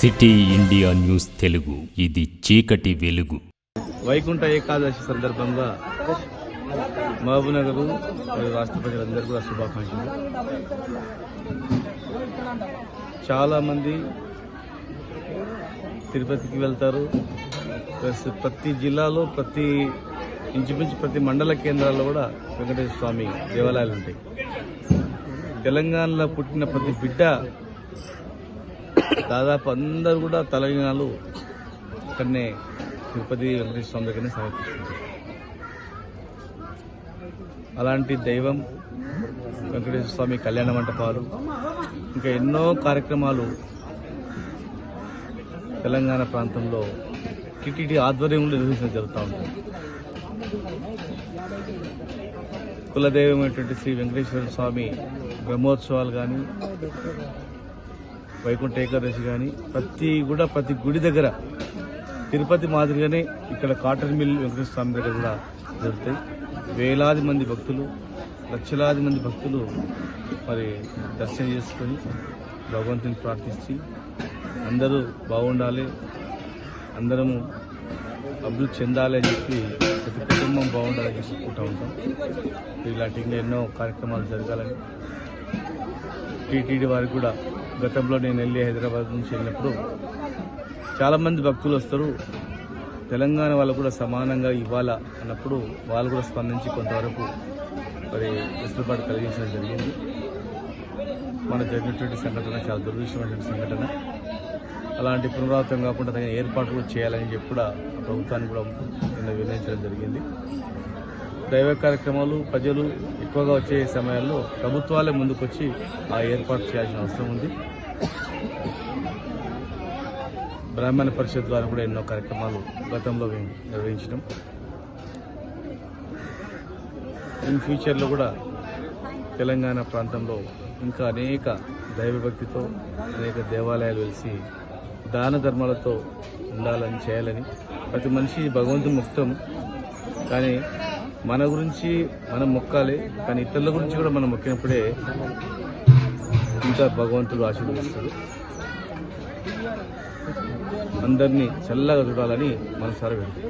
City India news Telugu. ఇది చీకటి వెలుగు. వైకుంఠ ఏకాదశి సందర్భంగా మహబూబ్నగర్ రాష్ట్ర ప్రజలందరూ కూడా శుభాకాంక్షలు. చాలామంది తిరుపతికి వెళ్తారు. ప్లస్ ప్రతి జిల్లాలో ప్రతి ఇంచుమించు ప్రతి మండల కేంద్రాల్లో కూడా వెంకటేశ్వర స్వామి దేవాలయాలు ఉంటాయి. తెలంగాణలో పుట్టిన ప్రతి బిడ్డ దాదాపు అందరూ కూడా తెలంగాణలో ఇక్కడనే తిరుపతి వెంకటేశ్వర స్వామి దగ్గరనే సమర్పించుకుంటారు అలాంటి దైవం వెంకటేశ్వర స్వామి కళ్యాణ మంటపాలు ఇంకా ఎన్నో కార్యక్రమాలు తెలంగాణ ప్రాంతంలో టిటిడి ఆధ్వర్యంలో నిర్వహించడం జరుగుతూ ఉంటుంది కులదైవమైనటువంటి శ్రీ వెంకటేశ్వర స్వామి బ్రహ్మోత్సవాలు కానీ వైకుంఠ ఏకాదశి కానీ ప్రతి కూడా ప్రతి గుడి దగ్గర తిరుపతి మాదిరిగానే ఇక్కడ కాటన్ మిల్ వెంకటేశ్వర స్వామి దగ్గర కూడా జరుగుతాయి. వేలాది మంది భక్తులు లక్షలాది మంది భక్తులు మరి దర్శనం చేసుకొని భగవంతుని ప్రార్థించి అందరూ బాగుండాలి అందరము అభివృద్ధి చెందాలి అని చెప్పి ప్రతి కుటుంబం బాగుండాలని చెప్పుకుంటూ ఉంటాం. ఇలాంటి ఎన్నో కార్యక్రమాలు జరగాలని టీటీడీ వారికి కూడా గతంలో నేను వెళ్ళి హైదరాబాద్ నుంచి వెళ్ళినప్పుడు చాలామంది భక్తులు వస్తారు. తెలంగాణ వాళ్ళు కూడా సమానంగా ఇవ్వాలా అన్నప్పుడు వాళ్ళు కూడా స్పందించి కొంతవరకు మరి వెసులుబాటు కలిగించడం జరిగింది. మన జరిగినటువంటి సంఘటన చాలా దురదృష్టమైనటువంటి సంఘటన. అలాంటి పునరావృతం కాకుండా తగిన ఏర్పాట్లు చేయాలని చెప్పి కూడా ప్రభుత్వాన్ని కూడా నిన్న నిర్ణయించడం జరిగింది. దైవ కార్యక్రమాలు ప్రజలు ఎక్కువగా వచ్చే సమయాల్లో ప్రభుత్వాలే ముందుకొచ్చి ఆ ఏర్పాటు చేయాల్సిన అవసరం ఉంది. బ్రాహ్మణ పరిషత్ ద్వారా కూడా ఎన్నో కార్యక్రమాలు గతంలో మేము నిర్వహించడం ఇన్ ఫ్యూచర్లో కూడా తెలంగాణ ప్రాంతంలో ఇంకా అనేక దైవభక్తితో అనేక దేవాలయాలు వెలిసి దాన ధర్మాలతో ఉండాలని చేయాలని ప్రతి మనిషి భగవంతుని ముక్తం. కానీ మన గురించి మనం మొక్కాలి కానీ ఇతరుల గురించి కూడా మనం మొక్కినప్పుడే ఇంకా భగవంతుడు ఆశీర్వదిస్తాడు. అందరినీ చల్లగా చూడాలని మనసారా వెళ్తాం